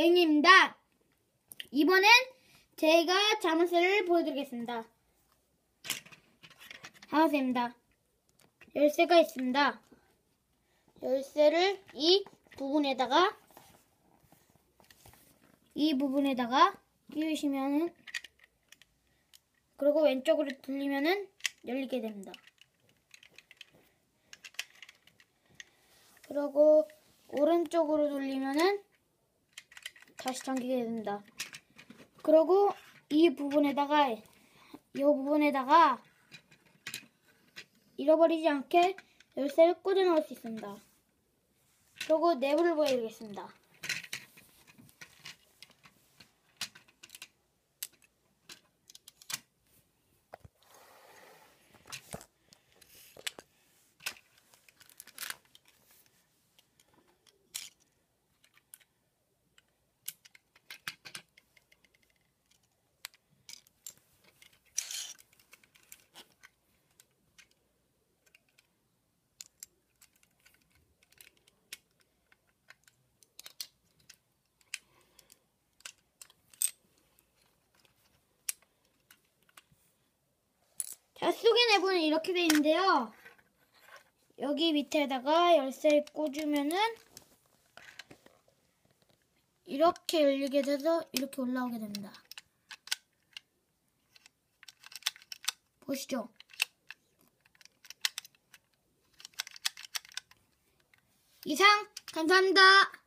땡입니다. 이번엔 제가 자물쇠를 보여드리겠습니다. 자물쇠입니다. 열쇠가 있습니다. 열쇠를 이 부분에다가 이 부분에다가 끼우시면은 그리고 왼쪽으로 돌리면은 열리게 됩니다. 그리고 오른쪽으로 돌리면은 다시 잠기게 됩니다. 그리고 이 부분에다가 이 부분에다가 잃어버리지 않게 열쇠를 꽂아 넣을 수 있습니다. 그리고 내부를 보여드리겠습니다. 자, 속의 내부는 이렇게 되어 있는데요. 여기 밑에다가 열쇠를 꽂으면은 이렇게 열리게 돼서 이렇게 올라오게 됩니다. 보시죠. 이상 감사합니다.